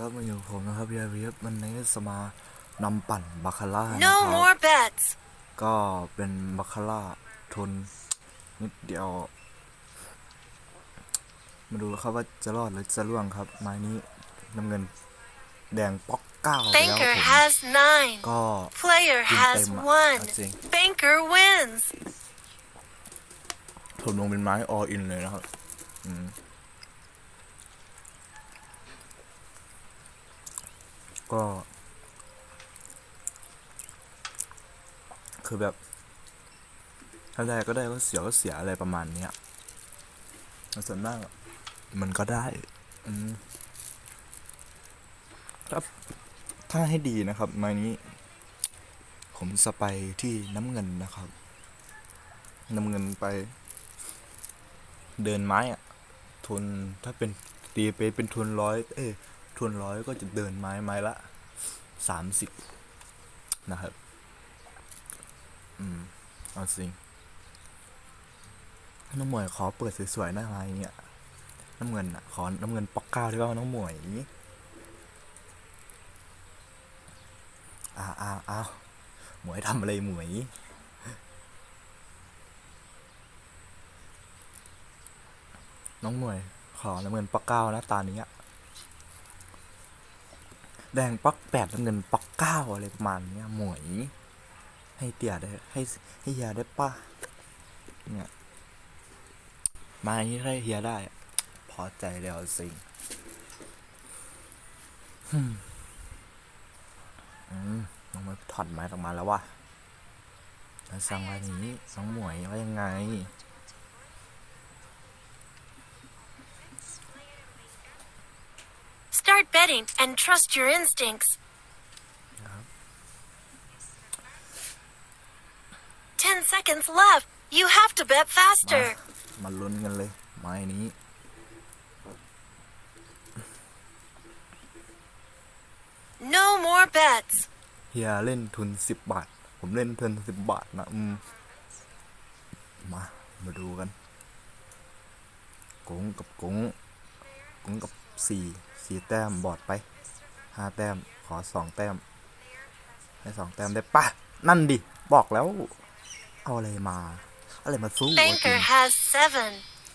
ครับมาอยู่กับผมนะครับพี่อาวีครับมันในสมานำปั่นบาคาร่านะค No รับ more bets. ก็เป็นบาคาร่าทุนนิดเดียว มาดูครับว่าจะรอดหรือจะร่วงครับ ไม้นี้น้ำเงินแดงป๊อกเก้าไปแล้ว Banker ผม has nine. ก็ Player กิน has เต็มอะ one. เอาจริง Banker wins. ผมลงเป็นไม้ออินเลยนะครับ อืม ก็ คือแบบ ถ้าได้ก็ได้ก็เสียก็เสียอะไรประมาณเนี้ยส่วนมากมันก็ได้ อืมครับถ้าให้ดีนะครับม้นี้ ผมจะไปที่น้ำเงินนะครับ น้ำเงินไป เดินไม้อะทุนถ้าเป็นตีไปเป็นทุนร้อยเอ้ ทุนร้อยก็จะเดินไม้ไม้ละสามสิบนะครับ อืม เอาจริงน้องหมวยขอเปิดสวยๆหน้าไม้เงี้ยน้ำเงินอะ ขอน้ำเงินปอกเก้าได้ป่าน้องหมวยอ้าวอ้าวอ้าวหมวยทำอะไรหมวยน้องหมวย ขอน้ำเงินปักเก้านะตานี้อะ แดงปักแปดน้ำเงินปักเก้าอะไรประมาณเนี้ยหมวย ให้เตี่ยได้ให้ให้เฮียได้ป่ะเนี่ยมาอย่างนี้ได้เฮียได้ พอใจแล้วสิฮึมอืมน้องมวยถอดไม้ออกมาแล้ววะแล้วสั่งว่าอย่างนี้น้องหมวยว่ายังไง Start betting and trust your instincts. Ten seconds left. You have to bet มา faster. มาลุ้นกันเลยไม้นี้ No more bets. เฮียเล่นทุนสิบบาท ผมเล่นทุนสิบบาทนะอืมมา มาดูกันกงกับกงกงกับ สี่สี่แต้มบอดไปห้าแต้มขอสองแต้มให้สองแต้มได้ปะนั่นดิ บอกแล้ว เอาอะไรมา อะไรมาสู้วะจริ Banker ง has seven.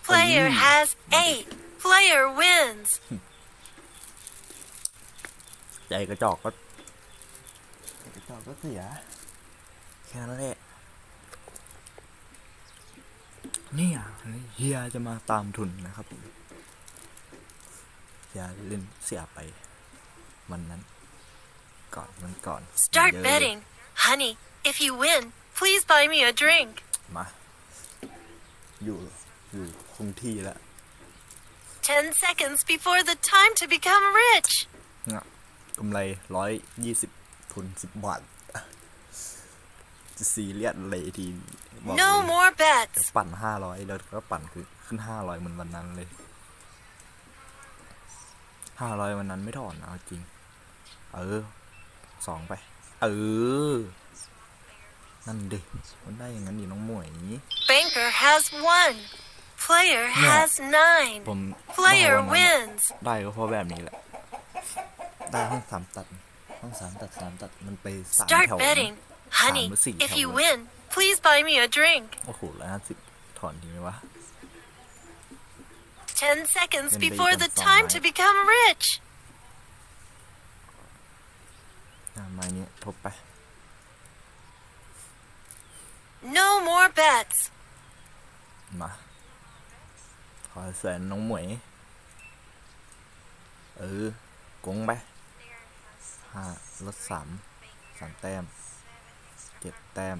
Player Ooh. has eight. Player wins. ใจกระจอกก็ใจกระจอกก็เสีย แค่นั้นแหละเนี่ยเฮียจะมาตามทุนนะครับ เฮียเล่นเสียไป วันนั้น ก่อนมันก่อน Start เยอะเลย betting. Honey, if you win, please buy me a drink. มา อยู่อยู่คงที่แล้ว Ten seconds before the time to become rich. เนี่ยกำไรร้อยยี่สิบทุนสิบบาทจะซีเรียสเลยทีบอก No เลย more เดี๋ยว bets. ปั่นห้าร้อยแล้วก็ปั่นคือขึ้นห้าร้อยเหมือนวันนั้นเลย ห้าร้อยวันนั้นไม่ถอนนะเอาจริง เออสองไป เออ นั่นดิมันได้อย่างนั้นดิน้องหมวย Banker has one. Player Yeah. has nine. ผม Player ได้วันนั้นอะ wins. ได้ก็เพราะแบบนี้แหละ ได้ห้องสามตัด ห้องสามตัดสามตัด มันไปสาม Start แถว betting. Honey, Saan mo si if you Howard? win, please buy me a drink. โอ้โหแล้วห้าสิบถอนทีไหมวะ Ten seconds Then they before can the sell time mine. to become rich. อะไม้นี้ทบไป No more bets. มา ขอแสนน้องหมวย เออกงไปห้าลดสามสามแต้มเจ็ดแต้ม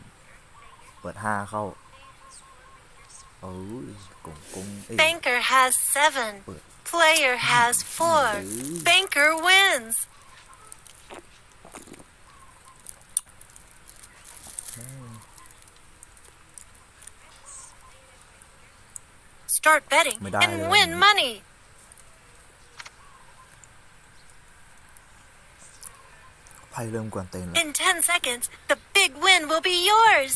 เปิดห้าเข้าโอ้ยกงกงเอ้ย Banker has seven. Wait. Player has four. Ooh. Banker wins. Start betting Mới đai and rồi. win money. ไพ่เริ่มกวนเต็นแล้ว In 10 seconds, the big win will be yours.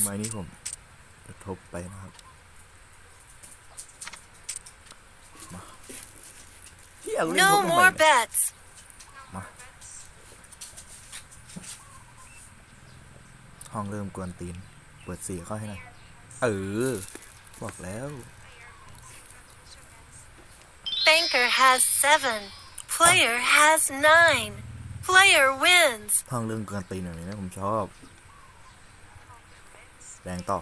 Yeah, no more med. bets. Ma. ห้องเริ่มกวนตีน เปิดสีเข้าให้หน่อยบอกแล้ว Banker has seven. Player has nine. Player wins. ห้องเริ่มกวนตีนอย่างนี้นะผมชอบแรงต่อ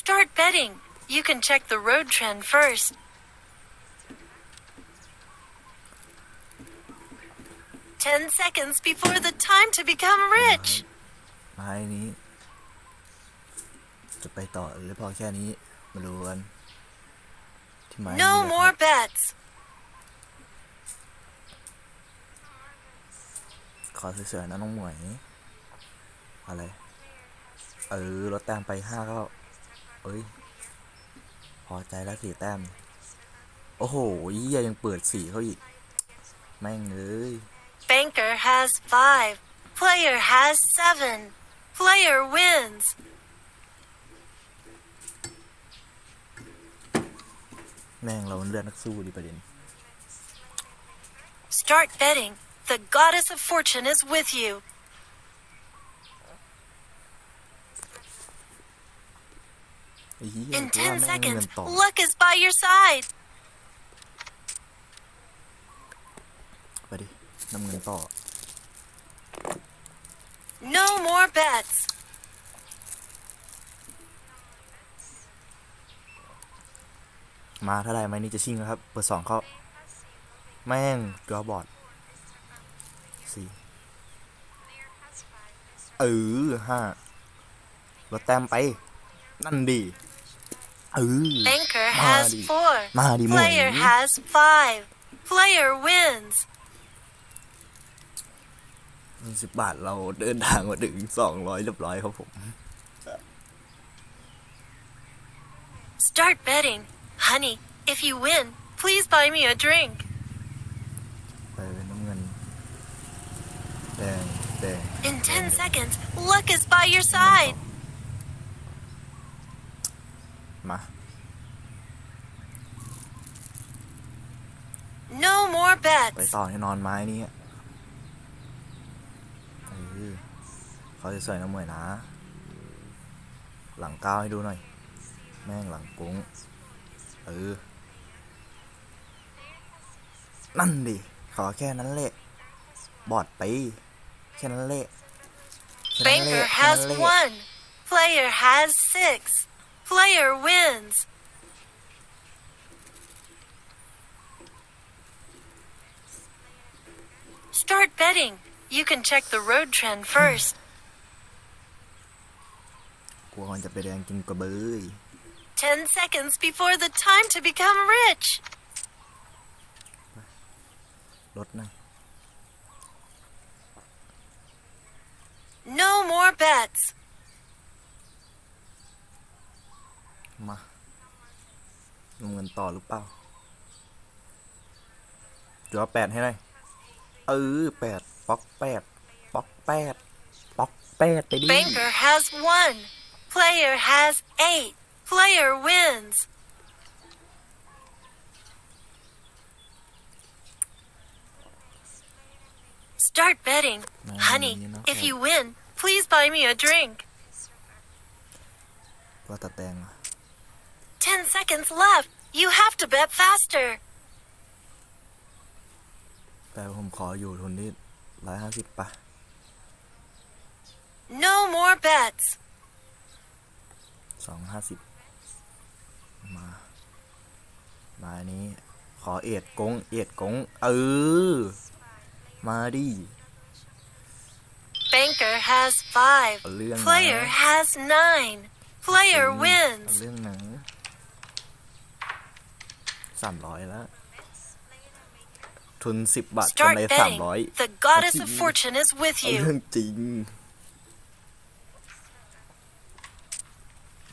Start betting. You can check the road trend first. Ten seconds before the time to become rich. ไม้นี้ จะไปต่อหรือพอแค่นี้ มาดูกัน ที่ไม้นี้ No เลยค more รับ bets. ขอสวยๆนะน้องหมวย อะไร เออลดแต้มไปห้าก็เอ้ย พอใจแล้วสี่แต้ม โอ้โหเหี้ยยังเปิดสี่เขาอีก แม่งเลย Banker has five. Player has seven. Player wins. Start betting. The goddess of fortune is with you. In 10 seconds, luck is by your side. น้ำเงินต่อ No more bets. มาถ้าได้ไหมนี่จะชิงแล้วครับ เปิดสองเข้าแม่งตัวบอดสี่เออห้าลดแต้มไป นั่นดีเออ Banker Ma has đi. four. Ma đi muội. Player has five. Player wins. สิบบาทเราเดินทางมาถึงสองร้อยเรียบร้อยครับผม Start betting. Honey, if you win, please buy me a drink. ไปเป็นน้ำเงิน แดง แดง In 10 seconds, luck is by your side. มา No more ไป bets. ต่อให้นอนไม้นี้ เขาจะใส่น้ำเหมวยนะ หลังก้าวให้ดูหน่อย แม่งหลังกุ้งเออ นั่นดิ ขอแค่นั้นแหละ บอดไปแค่นั้นแหละแค่นั้นแหละ Banker แค่นั้น has แหละ one. Player has six. Player wins. Start betting. You can check the road trend first. กลัวมันจะไปแดงกินกระเบย Ten seconds before the time to become rich. ลดหน่อย No more bets. มาลงเงินต่อหรือเปล่าเดี๋ยวแปดให้หน่อยเออแปดป๊อกแปดป๊อกแปดป๊อกแปดไปดิ Banker has one. Player has eight. Player wins. Start betting. No, Honey, you know if what? you win, please buy me a drink. ว่าตะแตงอะ Ten seconds left. You have to bet faster. แต่ผมขออยู่ทุนที่ร้อยห้าสิบปะ No more bets. สองห้าสิบมา มาอันนี้ ขอเอ็ดกง เอ็ดกง เออ มาดิ Banker has five. เอาเรื่องนะ Player has nine. Player เอา wins. เรื่องหนังสามร้อยแล้ว ทุนสิบบาทกำ Start ไรสาม betting. ร้อย The goddess of Chị- fortune is with เอา you. เรื่องจริง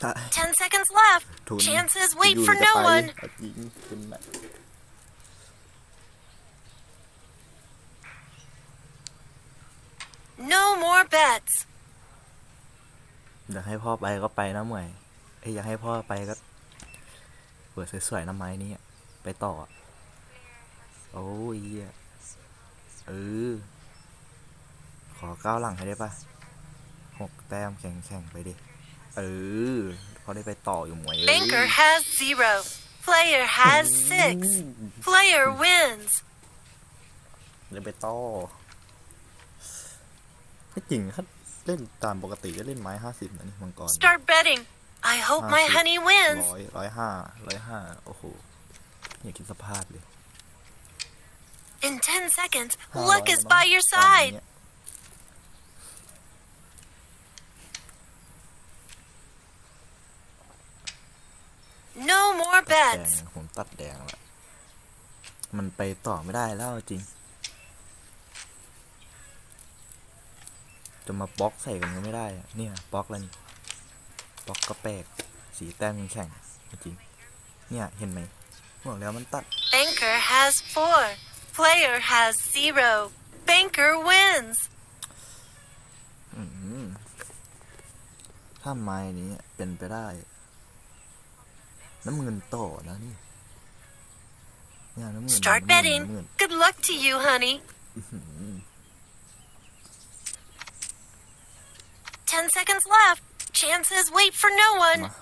ถ้า Ten seconds left. ทุน Chances จะ wait อยู่ for หรือ no จะไป one. เอาจริงทุนน่ะ No more bets. อยากให้พ่อไปก็ไปนะหมวยเอ้ยอยากให้พ่อไปก็เปิดสวยๆน้ำไม้นี้อะไปต่ออะโอ้ยเหี้ยเออ ขอก้าวหลังให้ได้ปะหกแต้มแข่งแข่งไปดิ เออเขาได้ไปต่ออยู่หมวยเอ้ย Banker has zero. Player has six. Player wins. ได้ไปต่อไม่จริงถ้าเล่นตามปกติก็เล่นไม้ห้าสิบนะนี่มังกร Start betting. I hope my Ah, honey wins. ร้อยร้อยห้าร้อยห้าโอ้โหอย่าคิดสภาพเลย In 10 seconds, 500 luck is แล้วมั้ by ง your ตอน side. นี้ No more ตัดแดง bets. ผมตัดแดงละ มันไปต่อไม่ได้แล้วจริง จะมาบล็อกใส่กันก็ไม่ได้อะเนี่ยบล็อกแล้วนี่บล็อกก็แปลกสีแต้มยังแข่งจริง เนี่ยเห็นไหมบอกแล้วมันตัด Banker has four. Player has zero. Banker wins. อืมถ้าไม้นี้เป็นไปได้ น้ำเงินต่อนะนี่เนี่ยน้ำเงิน Start น้ำเงิน betting. น้ำเงิน Good luck to you, honey. Ten seconds left. Chances wait for no one. มา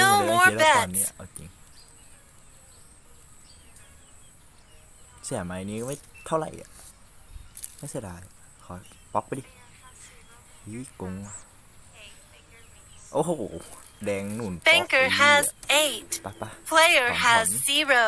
No เล่น more ไปได้แค่ละตอนนี้ bets. เอาจริงเสียไม้นี้ก็ไม่เท่าไหร่อะ ไม่เสียดายขอ ป๊อกไปดิยี่กงว่ะโอ้โห แดงหนุนป๊อก Banker ไอ้เหี้ย has eight. ไปะปะ Player Come has on. zero.